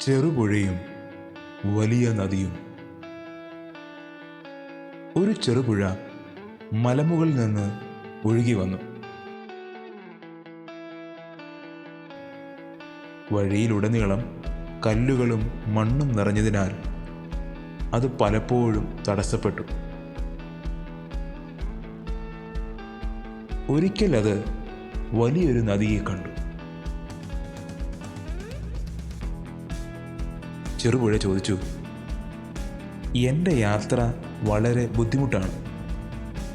ചെറുപുഴയും വലിയ നദിയും. ഒരു ചെറുപുഴ മലമുകളിൽ നിന്ന് ഒഴുകി വന്നു. വഴിയിലുടനീളം കല്ലുകളും മണ്ണും നിറഞ്ഞതിനാൽ അത് പലപ്പോഴും തടസ്സപ്പെട്ടു. ഒരിക്കൽ അത് വലിയൊരു നദിയെ കണ്ടു. ചെറുപുഴ ചോദിച്ചു എന്റെ യാത്ര വളരെ ബുദ്ധിമുട്ടാണ്.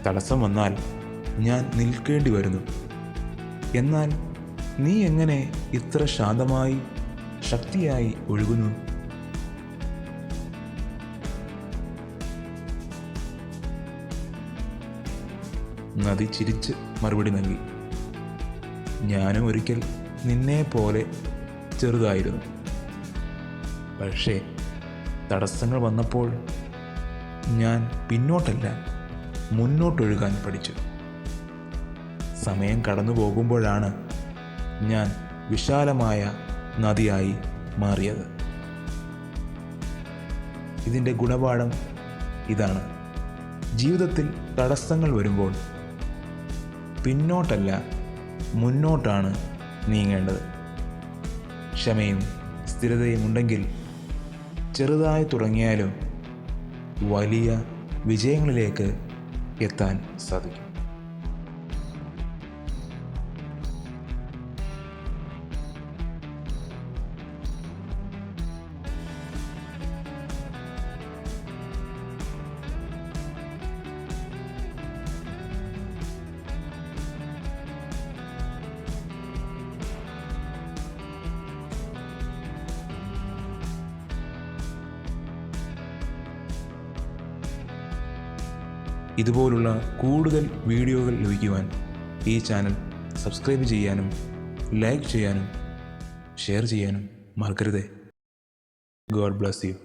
തടസ്സം വന്നാൽ ഞാൻ നിൽക്കേണ്ടി വരുന്നു. എന്നാൽ നീ എങ്ങനെ ഇത്ര ശാന്തമായി ശക്തിയായി ഒഴുകുന്നു നദി ചിരിച്ച് മറുപടി നൽകി. ഞാനും ഒരിക്കൽ നിന്നെ പോലെ ചെറുതായിരുന്നു. പക്ഷേ തടസ്സങ്ങൾ വന്നപ്പോൾ ഞാൻ പിന്നോട്ടല്ല മുന്നോട്ടൊഴുകാൻ പഠിച്ചു. സമയം കടന്നു പോകുമ്പോഴാണ് ഞാൻ വിശാലമായ നദിയായി മാറിയത്. ഇതിന്റെ ഗുണപാഠം ഇതാണ്. ജീവിതത്തിൽ തടസ്സങ്ങൾ വരുമ്പോൾ പിന്നോട്ടല്ല മുന്നോട്ടാണ് നീങ്ങേണ്ടത്. ക്ഷമയും സ്ഥിരതയും ഉണ്ടെങ്കിൽ ചെറുതായി തുടങ്ങിയാലും വലിയ വിജയങ്ങളിലേക്ക് എത്താൻ സാധിക്കും. ഇതുപോലുള്ള കൂടുതൽ വീഡിയോകൾ ലഭിക്കുവാൻ ഈ ചാനൽ സബ്സ്ക്രൈബ് ചെയ്യാനും ലൈക്ക് ചെയ്യാനും ഷെയർ ചെയ്യാനും മറക്കരുതേ. God bless you.